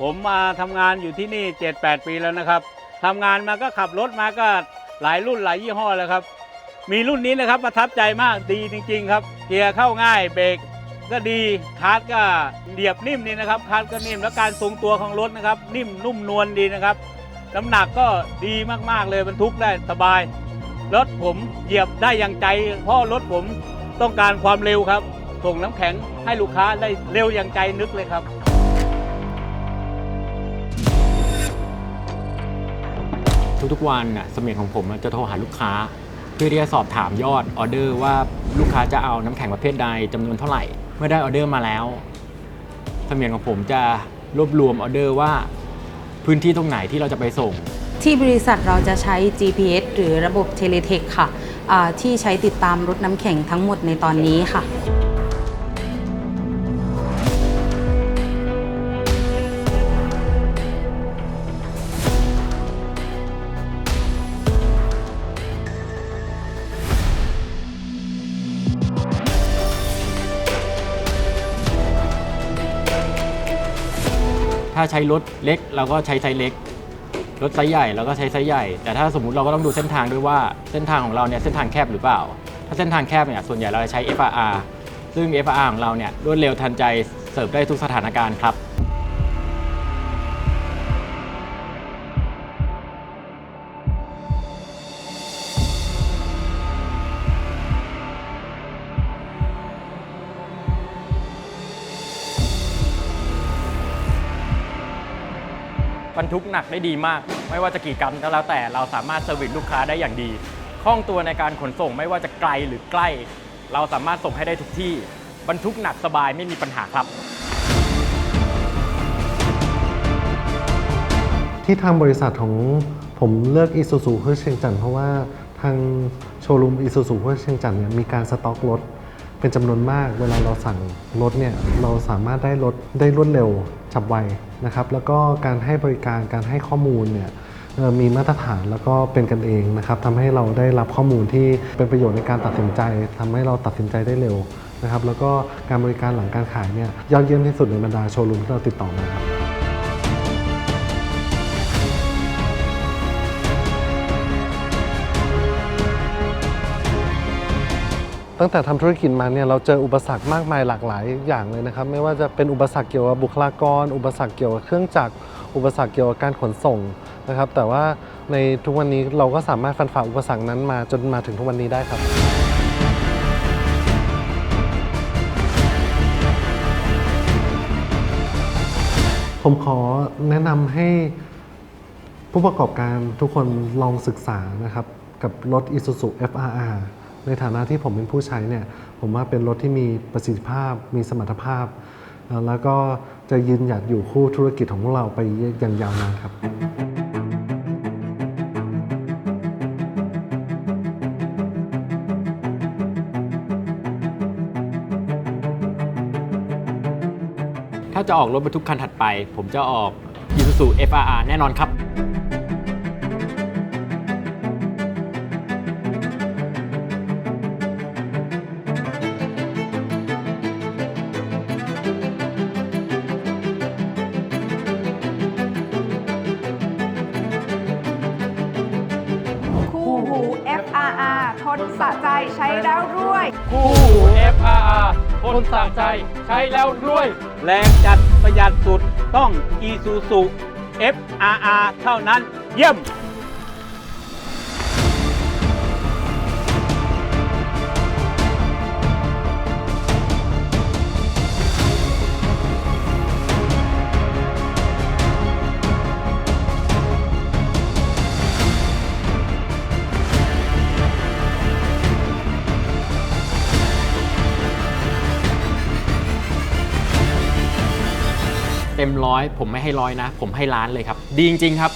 ผมมาทำงานอยู่ที่นี่ 7-8 ปีแล้วนะครับทำงานมาก็ขับรถมาก็หลายรุ่นหลายยี่ห้อแล้วครับ มีรุ่นนี้นะครับประทับใจมากดีจริง ๆ ครับ เกียร์เข้าง่ายเบรกก็ดีคาร์ดก็เรียบนิ่มดีนะครับคาร์ดก็นิ่มแล้วการทรงตัวของรถนะครับ นิ่มนุ่มนวลดีนะครับน้ำหนักก็ดีมากๆเลยบรรทุกได้สบาย รถผมเหยียบได้อย่างใจเพราะรถผมต้องการความเร็วครับส่งน้ำแข็งให้ลูกค้าได้เร็วอย่างใจนึกเลยครับ ทุกๆวันน่ะเสมียนของผมจะโทรหาลูกค้า เพื่อที่จะสอบถามยอดออเดอร์ว่าลูกค้าจะเอาน้ำแข็งประเภทใดจำนวนเท่าไหร่ เมื่อได้ออเดอร์มาแล้วเสมียนของผมจะรวบรวมออเดอร์ว่า พื้นที่ตรงไหนที่เราจะไปส่ง ที่บริษัทเราจะใช้ GPS หรือระบบเทเลเทคค่ะที่ใช้ติดตามรถน้ำแข็งทั้งหมดในตอนนี้ค่ะ ถ้าใช้รถเล็กเราก็ใช้ไซส์เล็ก รถไซส์ใหญ่เราก็ใช้ไซส์ใหญ่ แต่ถ้าสมมุติเราก็ต้องดูเส้นทางด้วยว่าเส้นทางของเราเนี่ยเส้นทางแคบหรือเปล่า ถ้าเส้นทางแคบเนี่ยส่วนใหญ่เราจะใช้ FRR ซึ่ง FRR ของเราเนี่ยรวดเร็วทันใจเสิร์ฟได้ทุกสถานการณ์ครับ บรรทุกหนักได้ดีมาก ไม่ว่าจะกี่กรัมก็แล้วแต่เราสามารถเซอร์วิสลูกค้าได้อย่างดีคล่องตัวในการขนส่งไม่ว่าจะไกลหรือใกล้ เราสามารถส่งให้ได้ทุกที่ บรรทุกหนักสบายไม่มีปัญหาครับ ที่ทางบริษัทของผมเลือกอีซูซูห้วยเชียงจันทร์เพราะว่าทางโชว์รูมอีซูซูห้วยเชียงจันทร์เนี่ยมีการสต็อกรถเป็นจำนวนมาก เวลาเราสั่งรถเนี่ยเราสามารถได้รถได้รวดเร็ว ฉับไวนะครับ แล้วก็การให้บริการการให้ข้อมูลเนี่ยมีมาตรฐานแล้วก็เป็นกันเองนะครับทำให้เราได้รับข้อมูลที่เป็นประโยชน์ในการตัดสินใจทำให้เราตัดสินใจได้เร็วนะครับ แล้วก็การบริการหลังการขายเนี่ยยอดเยี่ยมที่สุดในบรรดาโชว์รูมที่เราติดต่อมาครับ ตั้งแต่ทำธุรกิจมาเนี่ยเราเจออุปสรรคมากมายหลากหลายอย่างเลยนะครับ ไม่ว่าจะเป็นอุปสรรคเกี่ยวกับบุคลากร อุปสรรคเกี่ยวกับเครื่องจักรอุปสรรคเกี่ยวกับการขนส่งนะครับ แต่ว่าในทุกวันนี้เราก็สามารถฟันฝ่าอุปสรรคนั้นมาจนมาถึงทุกวันนี้ได้ครับผมขอแนะนำให้ผู้ประกอบการทุกคนลองศึกษานะครับ กับรถ Isuzu FRR ในฐานะที่ผมเป็นผู้ใช้เนี่ยผมว่าเป็นรถที่มีประสิทธิภาพ มีสมรรถภาพ แล้วก็จะยืนหยัดอยู่คู่ธุรกิจของพวกเราไปอย่างยาวนานครับถ้าจะออกรถบรรทุกคันถัดไป ผมจะออก Isuzu FRR แน่นอนครับ FRR ทนสะใจใช้แล้วรวย คู่ FRR คนสะใจใช้แล้วรวย แรงจัดประหยัดสุดต้อง Isuzu FRR เท่านั้นเยี่ยม เต็มร้อยผมไม่ให้ร้อยนะ ผมให้ล้านเลยครับ ดีจริงๆครับ